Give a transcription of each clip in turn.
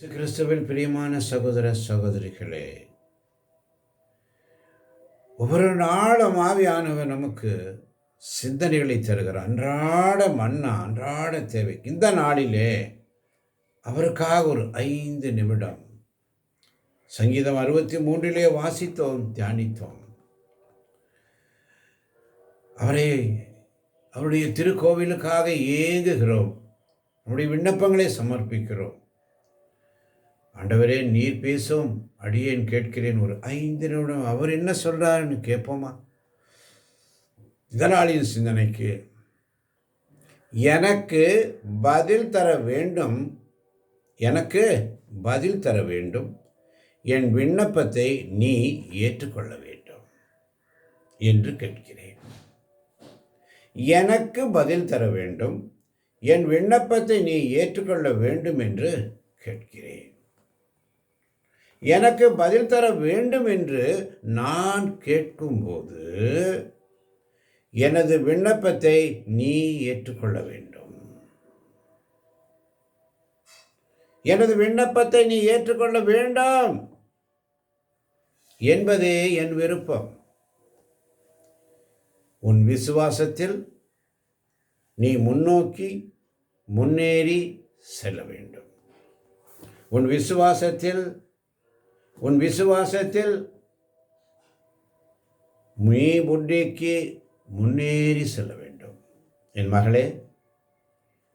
கிறிஸ்துவில் பிரியமான சகோதர சகோதரிகளே ஒவ்வொரு நாளும் ஆவியானவர் நமக்கு சிந்தனைகளை தருகிறார். அன்றாட மன்னா அன்றாட தேவை. இந்த நாளிலே அவருக்காக ஒரு ஐந்து நிமிடம் சங்கீதம் அறுபத்தி மூன்றிலே வாசித்தோம் தியானித்தோம். அவரை அவருடைய திருக்கோவிலுக்காக ஏங்குகிறோம். நம்முடைய விண்ணப்பங்களை சமர்ப்பிக்கிறோம். ஆண்டவரே நீர் பேசும் அடியேன் கேட்கிறேன். ஒரு ஐந்து நிமிடம் அவர் என்ன சொல்கிறாருன்னு கேட்போமா? இதனாலின் சிந்தனைக்கு எனக்கு பதில் தர வேண்டும். எனக்கு பதில் தர வேண்டும். என் விண்ணப்பத்தை நீ ஏற்றுக்கொள்ள வேண்டும் என்று கேட்கிறேன். எனக்கு பதில் தர வேண்டும். என் விண்ணப்பத்தை நீ ஏற்றுக்கொள்ள வேண்டும் என்று கேட்கிறேன். எனக்கு பதில் தர வேண்டும் என்று நான் கேட்கும்போது எனது விண்ணப்பத்தை நீ ஏற்றுக்கொள்ள வேண்டும். எனது விண்ணப்பத்தை நீ ஏற்றுக்கொள்ள வேண்டாம் என்பதே என் விருப்பம். உன் விசுவாசத்தில் நீ முன்னோக்கி முன்னேறி செல்ல வேண்டும். உன் விசுவாசத்தில் உன் விசுவாசத்தில் நீ முன்னேக்கி முன்னேறி செல்ல வேண்டும். என் மகளே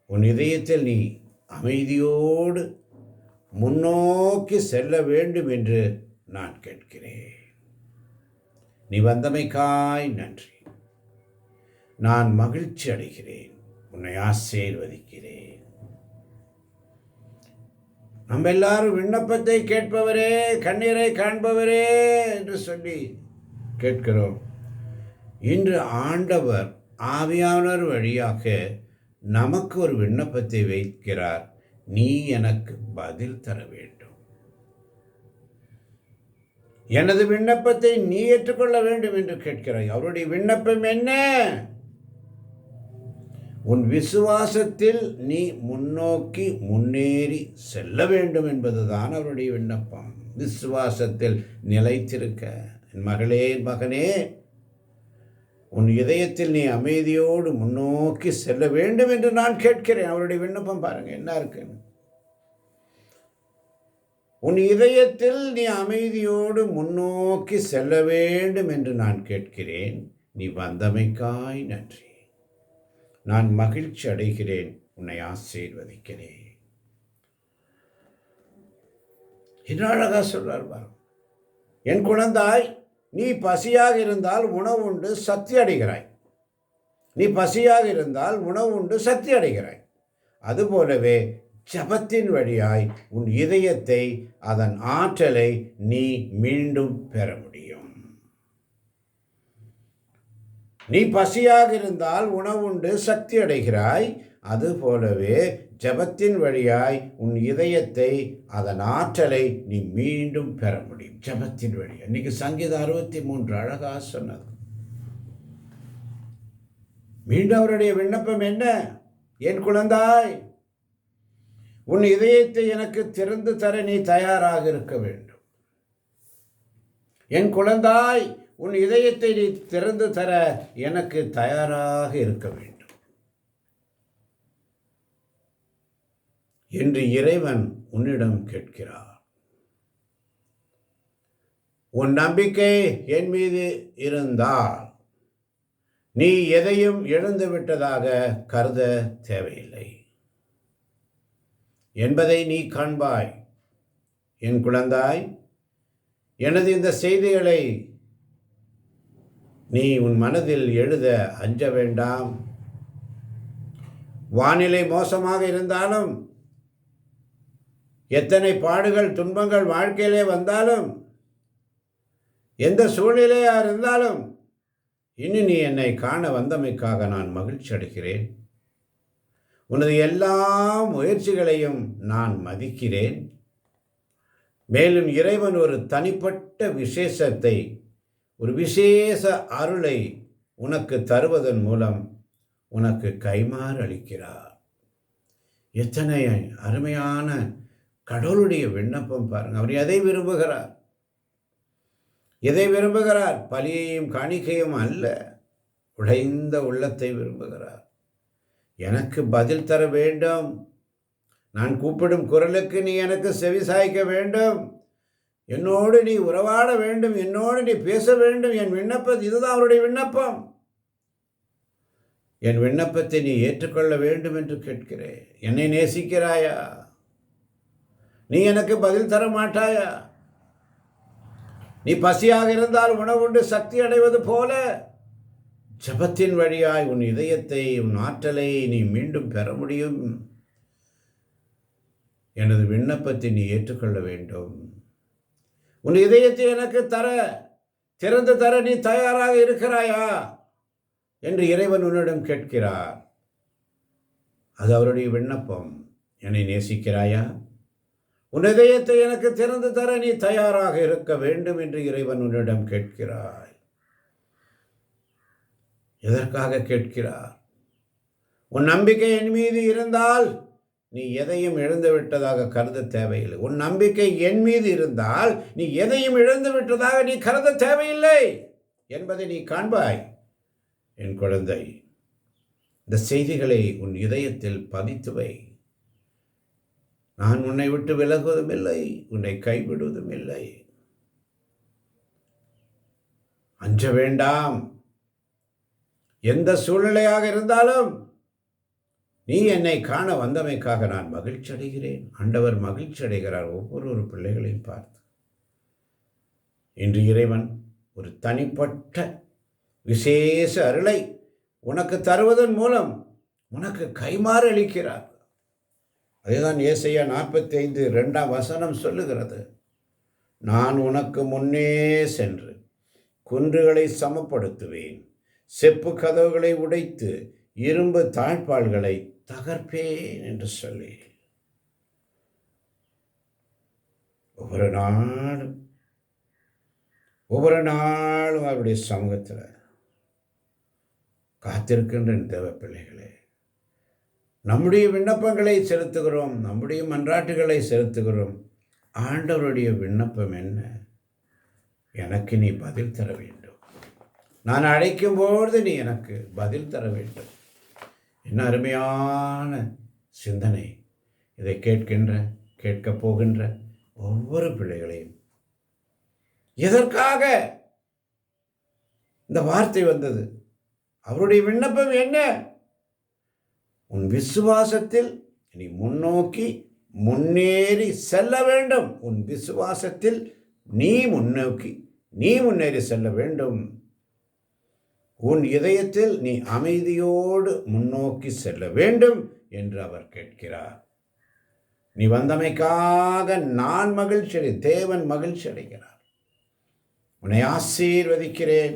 உன் இதயத்தில் நீ அமைதியோடு முன்னோக்கி செல்ல வேண்டும் என்று நான் கேட்கிறேன். நீ வந்தமைக்காய் நன்றி. நான் மகிழ்ச்சி அடைகிறேன் உன்னை ஆசீர்வதிக்கிறேன். நம்ம எல்லாரும் விண்ணப்பத்தை கேட்பவரே கண்ணீரை காண்பவரே என்று சொல்லி கேட்கிறோம். இன்று ஆண்டவர் ஆவியானவர் வழியாக நமக்கு ஒரு விண்ணப்பத்தை வைக்கிறார். நீ எனக்கு பதில் தர வேண்டும். எனது விண்ணப்பத்தை நீ ஏற்றுக்கொள்ள வேண்டும் என்று கேட்கிறாய். அவருடைய விண்ணப்பம் என்ன? உன் விசுவாசத்தில் நீ முன்னோக்கி முன்னேறி செல்ல வேண்டும் என்பதுதான் அவருடைய விண்ணப்பம். விசுவாசத்தில் நிலைத்திருக்க. என் மகளே என் மகனே உன் இதயத்தில் நீ அமைதியோடு முன்னோக்கி செல்ல வேண்டும் என்று நான் கேட்கிறேன். அவருடைய விண்ணப்பம் பாருங்க என்ன இருக்குன்னு. உன் இதயத்தில் நீ அமைதியோடு முன்னோக்கி செல்ல வேண்டும் என்று நான் கேட்கிறேன். நீ வந்தமைக்காய் நன்றி. நான் மகிழ்ச்சி அடைகிறேன். உன்னை ஆசீர்வதிக்கிறேன். என்ன அழகா சொல்றார் பாருங்க. என் குழந்தாய் நீ பசியாக இருந்தால் உணவு உண்டு சக்தி அடைகிறாய். நீ பசியாக இருந்தால் உணவு உண்டு சக்தி அடைகிறாய். அதுபோலவே ஜபத்தின் வழியாய் உன் இதயத்தை அதன் ஆற்றலை நீ மீண்டும் பெற முடியும். நீ பசியாக இருந்தால் உணவுண்டு சக்தி அடைகிறாய். அதுபோலவே ஜபத்தின் வழியாய் உன் இதயத்தை அதன் ஆற்றலை நீ மீண்டும் பெற முடியும். ஜபத்தின் வழியா இன்னைக்கு சங்கீதம் அறுபத்தி மூன்று அழகா சொன்னது. மீண்டும் அவருடைய விண்ணப்பம் என்ன? என் குழந்தாய் உன் இதயத்தை எனக்கு திறந்து தர நீ தயாராக இருக்க வேண்டும். என் குழந்தாய் உன் இதயத்தை நீ திறந்து தர எனக்கு தயாராக இருக்க வேண்டும். என்று இறைவன் உன்னிடம் கேட்கிறார் உன் நம்பிக்கை என் மீது இருந்தால் நீ எதையும் இழந்து விட்டதாக கருத தேவையில்லை. என்பதை நீ காண்பாய். என் குழந்தாய் எனது இந்த செய்திகளை நீ உன் மனதில் எழுத அஞ்ச வேண்டாம். வானிலை மோசமாக இருந்தாலும் எத்தனை பாடுகள் துன்பங்கள் வாழ்க்கையிலே வந்தாலும் எந்த சூழ்நிலையாக இருந்தாலும் இன்னும் நீ என்னை காண வந்தமைக்காக நான் மகிழ்ச்சி அடைகிறேன். உனது எல்லா முயற்சிகளையும் நான் மதிக்கிறேன். மேலும் இறைவன் ஒரு தனிப்பட்ட விசேஷத்தை ஒரு விசேஷ அருளை உனக்கு தருவதன் மூலம் உனக்கு கைமாறு அளிக்கிறார். எத்தனை அருமையான கடவுளுடைய விண்ணப்பம் பாருங்க. அவர் எதை விரும்புகிறார்? எதை விரும்புகிறார்? பலியையும் காணிக்கையும் அல்ல உடைந்த உள்ளத்தை விரும்புகிறார். எனக்கு பதில் தர வேண்டும். நான் கூப்பிடும் குரலுக்கு நீ எனக்கு செவி சாய்க்க வேண்டும். என்னோடு நீ உறவாட வேண்டும் என்னோடு நீ பேச வேண்டும் என் விண்ணப்பம் இதுதான் அவருடைய விண்ணப்பம். என் விண்ணப்பத்தை நீ ஏற்றுக்கொள்ள வேண்டும் என்று கேட்கிறேன். என்னை நேசிக்கிறாயா? நீ எனக்கு பதில் தர மாட்டாயா? நீ பசியாக இருந்தால் உணவுண்டு சக்தி அடைவது போல. ஜபத்தின் வழியாய் உன் இதயத்தை உன் ஆற்றலை நீ மீண்டும் பெற முடியும். எனது விண்ணப்பத்தை நீ ஏற்றுக்கொள்ள வேண்டும். உன் இதயத்தை எனக்கு தர திறந்து தர நீ தயாராக இருக்கிறாயா? என்று இறைவன் உன்னிடம் கேட்கிறார். அது அவருடைய விண்ணப்பம். என்னை நேசிக்கிறாயா? உன் இதயத்தை எனக்கு திறந்து தர நீ தயாராக இருக்க வேண்டும் என்று இறைவன் உன்னிடம் கேட்கிறாய். எதற்காக கேட்கிறார்? உன் நம்பிக்கை என் மீது இருந்தால் நீ எதையும் இழந்து விட்டதாக கருத தேவையில்லை. உன் நம்பிக்கை என் மீது இருந்தால் நீ எதையும் இழந்து விட்டதாக நீ கருத தேவையில்லை என்பதை நீ காண்பாய். என் குழந்தை இந்த செய்திகளை உன் இதயத்தில் பதித்துவை நான் உன்னை விட்டு விலகுவதும் இல்லை உன்னை கைவிடுவதும் இல்லை. அஞ்ச வேண்டாம். எந்த சூழ்நிலையாக இருந்தாலும் நீ என்னை காண வந்தமைக்காக நான் மகிழ்ச்சி அடைகிறேன் ஆண்டவர் மகிழ்ச்சி அடைகிறார் ஒவ்வொரு ஒரு பிள்ளைகளையும் பார்த்து. இன்று இறைவன் ஒரு தனிப்பட்ட விசேஷ அருளை உனக்கு தருவதன் மூலம் உனக்கு கைமாறு அளிக்கிறார். அதுதான் ஏசையா நாற்பத்தி ஐந்து ரெண்டாம் வசனம் சொல்லுகிறது. நான் உனக்கு முன்னே சென்று குன்றுகளை சமப்படுத்துவேன். செப்பு கதவுகளை உடைத்து இரும்பு தாழ்பால்களை தகர்ப்பேன் என்று சொல்லி ஒவ்வொரு நாளும் ஒவ்வொரு நாளும் அவருடைய சமூகத்தில் காத்திருக்கின்ற தேவ பிள்ளைகளே நம்முடைய விண்ணப்பங்களை செலுத்துகிறோம் நம்முடைய மன்றாட்டுகளை செலுத்துகிறோம். ஆண்டவருடைய விண்ணப்பம் என்ன? எனக்கு நீ பதில் தர வேண்டும். நான் அழைக்கும்போது நீ எனக்கு பதில் தர வேண்டும். என்ன அருமையான சிந்தனை. இதை கேட்கின்ற கேட்கப் போகின்ற ஒவ்வொரு பிள்ளைகளையும். எதற்காக இந்த வார்த்தை வந்தது? அவருடைய விண்ணப்பம் என்ன? உன் விசுவாசத்தில் நீ முன்னோக்கி முன்னேறி செல்ல வேண்டும். உன் விசுவாசத்தில் நீ முன்னோக்கி நீ முன்னேறி செல்ல வேண்டும். உன் இதயத்தில் நீ அமைதியோடு முன்னோக்கி செல்ல வேண்டும் என்று அவர் கேட்கிறார். நீ வந்தமைக்காக நான் மகிழ்ச்சி அடை தேவன் மகிழ்ச்சி அடைகிறார். உன்னை ஆசீர்வதிக்கிறேன்.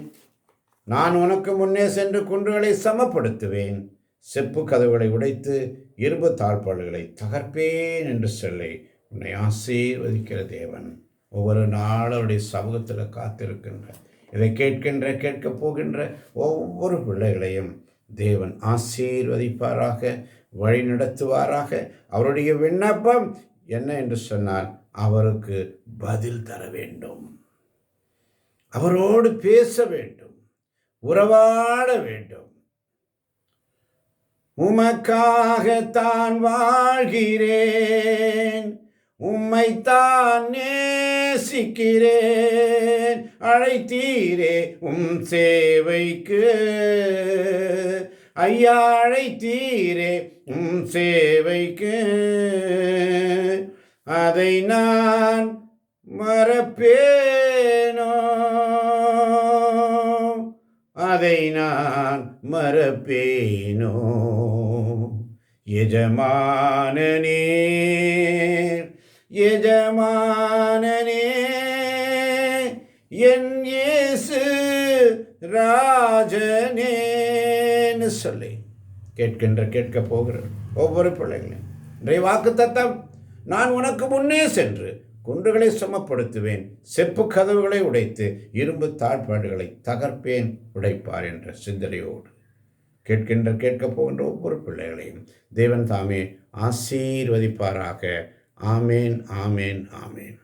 நான் உனக்கு முன்னே சென்று குன்றுகளை சமப்படுத்துவேன். செப்பு கதவுகளை உடைத்து இரும்பு தாழ்பாடுகளை தகர்ப்பேன் என்று சொல்லி உன்னை ஆசீர்வதிக்கிற தேவன் ஒவ்வொரு நாளும் அவருடைய சமூகத்தில் காத்திருக்கின்ற இதை கேட்கின்ற கேட்கப் போகின்ற ஒவ்வொரு பிள்ளைகளையும் தேவன் ஆசீர்வதிப்பாராக வழி நடத்துவாராக. அவருடைய விண்ணப்பம் என்ன என்று சொன்னால் அவருக்கு பதில் தர வேண்டும். அவரோடு பேச வேண்டும். உறவாட வேண்டும். உமக்காகத்தான் வாழ்கிறேன். உம்மைத்தான் நேசிக்கிறேன். அழைத்தீரே உம் சேவைக்கு. ஐயா அழைத்தீரே உம் சேவைக்கு. அதை நான் மறப்பேனோ? அதை நான் மறப்பேனோ? எஜமானனே எஜமானனே என் இயேசு ராஜனேன்னு சொல்லி கேட்கின்ற கேட்க போகிற ஒவ்வொரு பிள்ளைகளையும். இன்றைய வாக்கு தத்தம் நான் உனக்கு முன்னே சென்று குன்றுகளை சமப்படுத்துவேன் செப்பு கதவுகளை உடைத்து இரும்பு தாழ்பாடுகளை தகர்ப்பேன் உடைப்பார் என்ற சிந்தனையோடு கேட்கின்ற கேட்கப் போகின்ற ஒவ்வொரு பிள்ளைகளையும் தேவன் தாமே ஆசீர்வதிப்பாராக. ஆமேன் ஆமேன் ஆமேன்.